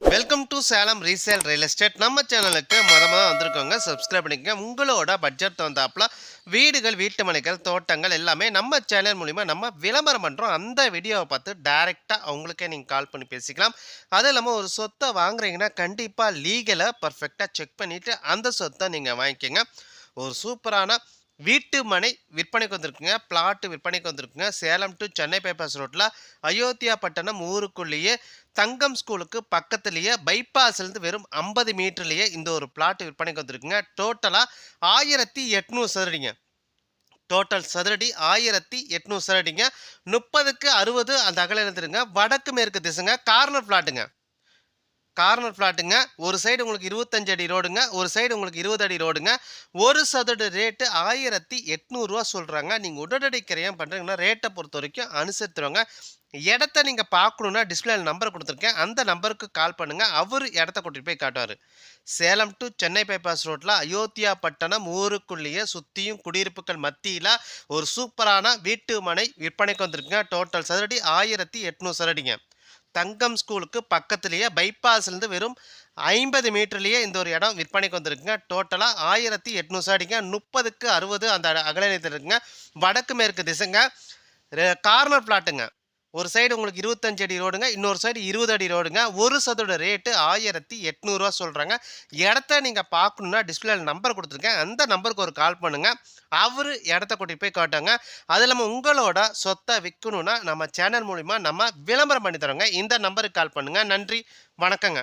Welcome to Salem resale real estate நம்ம சேனலுக்கு மொத மொதல் வந்திருக்கோங்க சப்ஸ்கிரைப் பண்ணிக்கங்க. உங்களோட பட்ஜெட் வந்தாப்புல வீடுகள் வீட்டு மனைகள் தோட்டங்கள் எல்லாமே நம்ம சேனல் மூலிமா நம்ம விளம்பரம் பண்ணுறோம் அந்த வீடியோவை பார்த்து டைரெக்டாக அவங்களுக்கே நீங்கள் கால் பண்ணி பேசிக்கலாம். அதுவும் இல்லாமல் ஒரு சொத்தை வாங்குறீங்கன்னா கண்டிப்பாக லீகலை பர்ஃபெக்டாக செக் பண்ணிவிட்டு அந்த சொத்தை நீங்கள் வாங்கிக்கோங்க. ஒரு சூப்பரான வீட்டு மனை விற்பனைக்கு வந்திருக்குங்க. பிளாட்டு விற்பனைக்கு வந்திருக்குங்க. சேலம் டு சென்னை பேப்பர்ஸ் ரோட்டில் அயோத்தியா பட்டணம் ஊருக்குள்ளேயே தங்கம் ஸ்கூலுக்கு பக்கத்துலேயே பைபாஸ்லேருந்து வெறும் ஐம்பது மீட்டர்லேயே இந்த ஒரு பிளாட் விற்பனைக்கு வந்திருக்குங்க. டோட்டலாக ஆயிரத்தி எட்நூறு சதுரடிங்க. டோட்டல் சதுரடி ஆயிரத்தி எட்நூறு சதுரடிங்க. முப்பதுக்கு அறுபது அந்த அகல இருந்துருங்க. வடக்கு மேற்கு திசைங்க. கார்னர் பிளாட்டுங்க கார்னர் ஃப்ளாட்டுங்க ஒரு சைடு உங்களுக்கு இருபத்தஞ்சு அடி ரோடுங்க. ஒரு சைடு உங்களுக்கு இருபது அடி ரோடுங்க. ஒரு சதுர ரேட்டு ஆயிரத்தி எட்நூறுரூவா சொல்கிறாங்க நீங்கள் உடனடி கிரையம் பண்ணுறீங்கன்னா ரேட்டை பொறுத்த வரைக்கும் அனுசரித்துருவாங்க இடத்த நீங்கள் பார்க்கணுன்னா டிஸ்பிளேல நம்பர் கொடுத்துருக்கேன். அந்த நம்பருக்கு கால் பண்ணுங்கள் அவர் இடத்த கூட்டிகிட்டு போய் காட்டுவார். சேலம் டு சென்னை பைபாஸ் ரோட்டில் அயோத்தியா பட்டணம் ஊருக்குள்ளேயே சுற்றியும் குடியிருப்புகள் மத்தியில் ஒரு சூப்பரான வீட்டு மனை விற்பனைக்கு வந்திருக்குங்க. டோட்டல் சதுரடி ஆயிரத்தி எட்நூறு சதுரடிங்க. தங்கம் ஸ்கூலுக்கு பக்கத்துலேயே பைபாஸ்லேருந்து வெறும் ஐம்பது மீட்டர்லேயே இந்த ஒரு இடம் விற்பனைக்கு வந்திருக்குங்க. டோட்டலாக ஆயிரத்தி எட்நூறு அடிங்க முப்பதுக்கு அறுபது அந்த அகலத்தில் இருக்குங்க. வடக்கு மேற்கு திசைங்க. கார்னர் பிளாட்டுங்க ஒரு சைடு உங்களுக்கு இருபத்தஞ்சு அடி ரோடுங்க இன்னொரு சைடு இருபது அடி ரோடுங்க ஒரு சதோட ரேட்டு ஆயிரத்தி எட்நூறுவா சொல்கிறாங்க இடத்த நீங்கள் பார்க்கணுன்னா டிஸ்பிளேல நம்பர் கொடுத்துருக்கேன் அந்த நம்பருக்கு ஒரு கால் பண்ணுங்கள் அவர் இடத்த கூட்டிகிட்டு போய் காட்டுங்க அது இல்லாமல் உங்களோட சொத்தை விற்கணுன்னா நம்ம சேனல் மூலிமா நம்ம விளம்பரம் பண்ணி தரோங்க. இந்த நம்பருக்கு கால் பண்ணுங்கள் நன்றி. வணக்கங்க.